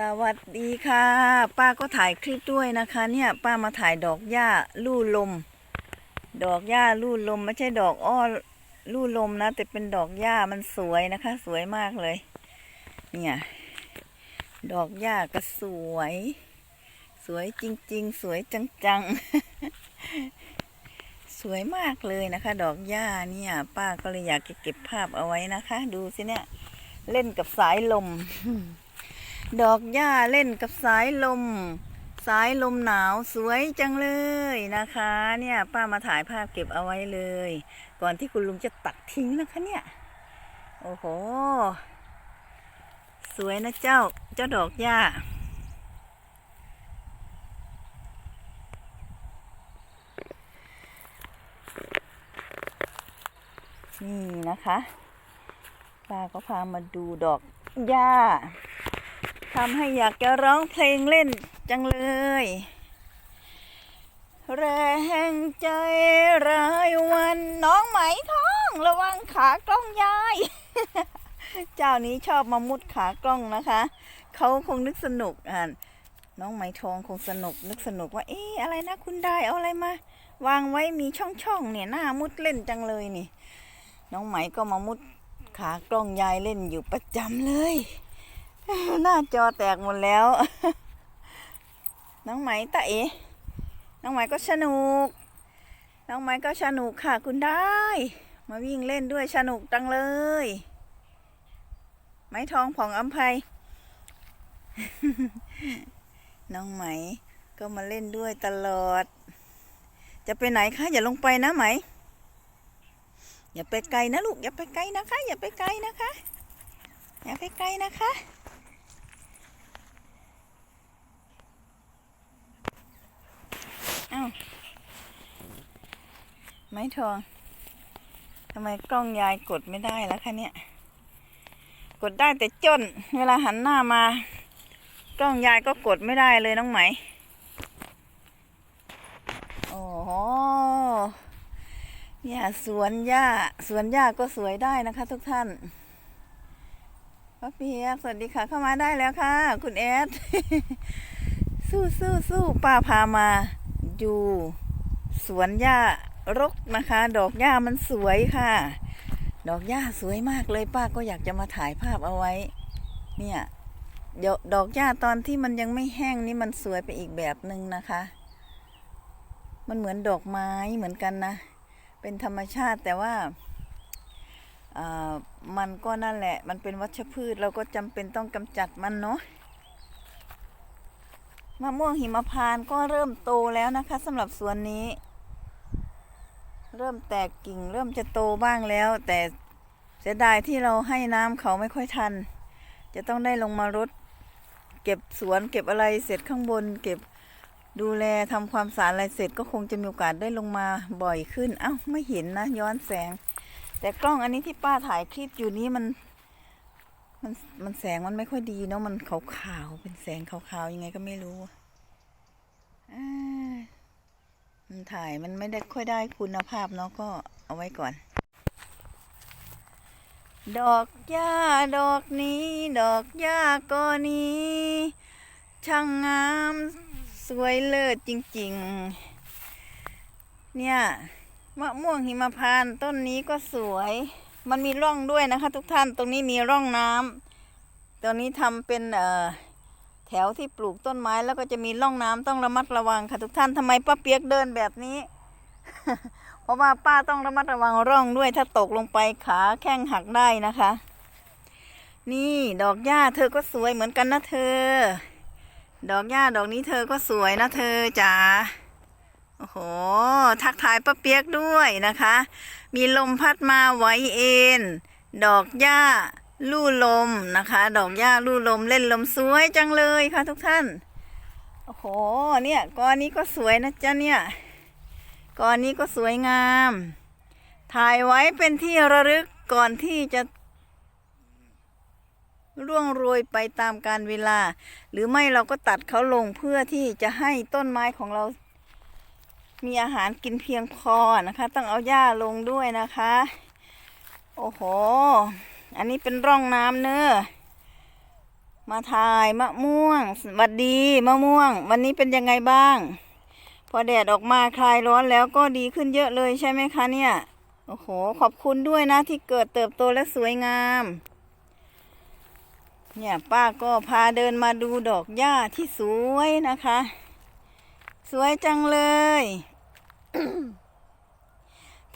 สวัสดีค่ะ ป้าก็ถ่ายคลิปด้วยนะคะ เนี่ย ป้ามาถ่ายดอกหญ้าลู่ลม ดอกหญ้าลู่ลมไม่ใช่ดอกอ้อลู่ลมนะแต่เป็นดอกหญ้ามันสวยนะคะ สวยมากเลย เนี่ย ดอกหญ้าก็สวย สวยจริง ๆ สวยจังๆ สวยมากเลยนะคะ ดอกหญ้าเนี่ย ป้าก็เลยอยากเก็บภาพเอาไว้นะคะ ดูสิเนี่ย เล่นกับสายลม ดอกหญ้าเล่นกับสายลม สายลมหนาวสวยจังเลยนะคะ เนี่ยป้ามาถ่ายภาพเก็บเอาไว้เลย ก่อนที่คุณลุงจะตัดทิ้งนะคะเนี่ย โอ้โห สวยนะเจ้าเจ้าดอกหญ้านี่นะคะป้าก็พามาดูดอกหญ้า ทำให้อยากจะร้องเพลงเล่นจังเลย แรงใจรายวันน้องไหมท้องระวังขากล้องยาย เจ้านี้ชอบมามุดขากล้องนะคะ เขาคงนึกสนุกอ่านน้องไหมทองคงสนุกนึกสนุกว่า เอ๊ะอะไรนะคุณได้เอาอะไรมาวางไว้มีช่องๆเนี่ยหน้ามุดเล่นจังเลยนี่ น้องไหมก็มามุดขากล้องยายเล่นอยู่ประจำเลย หน้าจอแตกหมดแล้ว น้องไหมตาเอ๋น้องไหมก็สนุก น้องไหมก็สนุกค่ะคุณได้ มาวิ่งเล่นด้วยสนุกจังเลย ไม้ทองผ่องอัมภัยน้องไหมก็มาเล่นด้วยตลอด จะไปไหนคะอย่าลงไปนะไหม อย่าไปไกลนะลูกอย่าไปไกลนะคะ อย่าไปไกลนะคะ อย่าไปไกลนะคะ อ้าว ไม้ทองทำไมกล้องยายกดไม่ได้แล้วคะเนี่ย กดได้แต่จน เวลาหันหน้ามา กล้องยายก็กดไม่ได้เลยน้องไหม โอ้โหเนี่ยสวนหญ้าสวนหญ้าก็สวยได้นะคะ ทุกท่านป้าเปียกสวัสดีค่ะ เข้ามาได้แล้วค่ะ คุณแอด สู้สู้สู้ป้าพามา ดูสวนหญ้ารกนะคะ ดอกหญ้ามันสวยค่ะ ดอกหญ้าสวยมากเลยป้าก็อยากจะมาถ่ายภาพเอาไว้ เนี่ยเดี๋ยวดอกหญ้าตอนที่มันยังไม่แห้งนี่มันสวยไปอีกแบบหนึ่งนะคะ มันเหมือนดอกไม้เหมือนกันนะ เป็นธรรมชาติแต่ว่ามันก็นั่นแหละ มันเป็นวัชพืชเราก็จำเป็นต้องกำจัดมันเนาะ มะม่วงหิมพานต์ก็เริ่มโตแล้วนะคะสำหรับสวนนี้ เริ่มแตกกิ่งเริ่มจะโตบ้างแล้ว แต่เสียดายที่เราให้น้ำเขาไม่ค่อยทัน จะต้องได้ลงมารดเก็บสวนเก็บอะไรเสร็จข้างบน เก็บดูแลทำความสะอาดอะไรเสร็จก็คงจะมีโอกาสได้ลงมาบ่อยขึ้น เอ้าไม่เห็นนะย้อนแสง แต่กล้องอันนี้ที่ป้าถ่ายคลิปอยู่นี้มัน มันมันแสงมันไม่ค่อยดีเนาะมันขาวๆเป็นแสงขาวๆยังไงก็ไม่รู้อมันถ่ายมันไม่ได้ค่อยได้คุณภาพเนาะก็เอาไว้ก่อน ดอกหญ้าดอกนี้ ดอกหญ้าก็นี้ ช่างงามสวยเลิศจริง ๆ เนี่ยมะม่วงหิมพานต์ต้นนี้ก็สวย มันมีร่องด้วยนะคะ ทุกท่านตรงนี้มีร่องน้ำตรงนี้ทำเป็นเอ่อแถวที่ปลูกต้นไม้แล้วก็จะมีร่องน้ำต้องระมัดระวังค่ะทุกท่านทำไมป้าเปียกเดินแบบนี้ เพราะว่าป้าต้องระมัดระวังร่องด้วยถ้าตกลงไปขาแข้งหักได้นะคะ นี่ดอกหญ้าเธอก็สวยเหมือนกันนะเธอ ดอกหญ้าดอกนี้เธอก็สวยนะเธอจ๋า โอ้โห ทักทายป้าเปียกด้วยนะคะ มีลมพัดมาไหวเอ็น ดอกหญ้าลู่ลมนะคะ ดอกหญ้าลู่ลมเล่นลมสวยจังเลยค่ะทุกท่าน โอ้โห เนี่ยกอนนี้ก็สวยนะจ๊ะเนี่ยกอนนี้ก็สวยงาม ถ่ายไว้เป็นที่ระลึกก่อนที่จะร่วงโรยไปตามการเวลา หรือไม่เราก็ตัดเขาลงเพื่อที่จะให้ต้นไม้ของเรา มีอาหารกินเพียงพอนะคะ ต้องเอาหญ้าลงด้วยนะคะ โอ้โห อันนี้เป็นร่องน้ำเนอะมาถ่ายมะม่วงสวัสดีมะม่วง วันนี้เป็นยังไงบ้าง พอแดดออกมาคลายร้อนแล้วก็ดีขึ้นเยอะเลยใช่ไหมคะเนี่ย โอ้โห ขอบคุณด้วยนะที่เกิดเติบโตและสวยงาม เนี่ยป้าก็พาเดินมาดูดอกหญ้าที่สวยนะคะ สวยจังเลย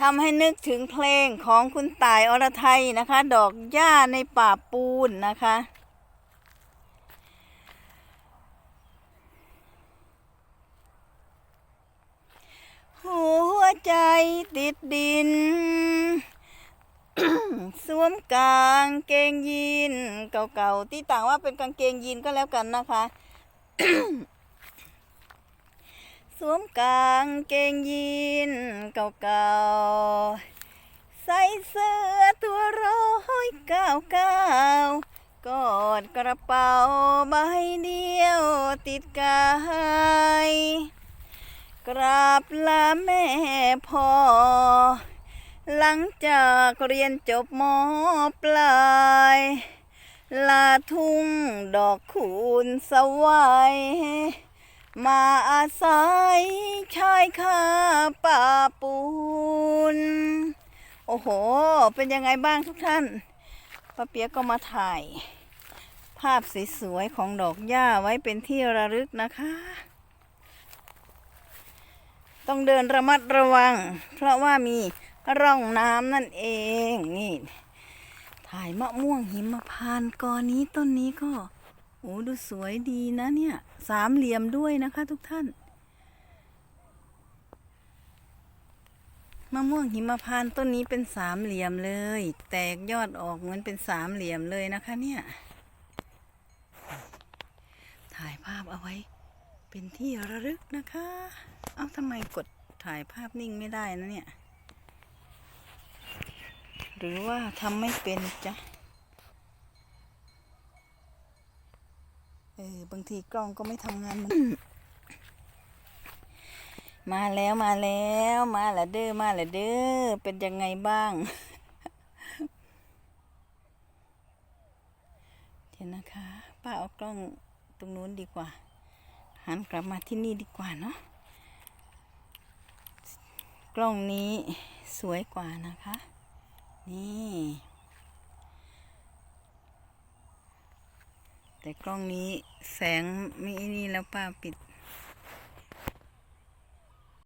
ทำให้นึกถึงเพลงของคุณต่ายอรไทยนะคะ ดอกหญ้าในป่าปูนนะคะ หัวใจติดดิน สวมกางเกงยีน เก่าๆ ที่ต่างว่าเป็นกางเกงยีนก็แล้วกันนะคะ สวมกางเกงยีนเก่าๆ ใส่เสื้อตัวร้อยเก้าเก้ากอดกระเป๋าใบเดียวติดกายกราบลาแม่พ่อ หลังจากเรียนจบมปลาย ลาทุ่งดอกคูณสวาย มาอาศัยชายคาป่าปูน โอ้โห เป็นยังไงบ้างทุกท่านป้าเปียกก็มาถ่าย ภาพสวยๆของดอกหญ้าไว้เป็นที่ระลึกนะคะ ต้องเดินระมัดระวัง เพราะว่ามีร่องน้ำนั่นเอง นี่ ถ่ายมะม่วงหิมพานต์กอนี้ต้นนี้ก็ โอ้ดูสวยดีนะเนี่ย สามเหลี่ยมด้วยนะคะทุกท่าน มะม่วงหิมพานต์ต้นนี้เป็นสามเหลี่ยมเลย แตกยอดออกเหมือนเป็นสามเหลี่ยมเลยนะคะเนี่ย ถ่ายภาพเอาไว้ เป็นที่ระลึกนะคะ เอ้าทำไมกดถ่ายภาพนิ่งไม่ได้นะเนี่ย หรือว่าทำไม่เป็นจ๊ะ เออบางทีกล้องก็ไม่ทำงานมันมาแล้วมาแล้วมาละเด้อมาละเด้อเป็นยังไงบ้าง เดี๋ยวนะคะ ป้าเอากล้องตรงนู้นดีกว่า หันกลับมาที่นี่ดีกว่าเนาะกล้องนี้สวยกว่านะคะ นี่ แต่กล้องนี้แสงไม่นี่แล้วป้าปิด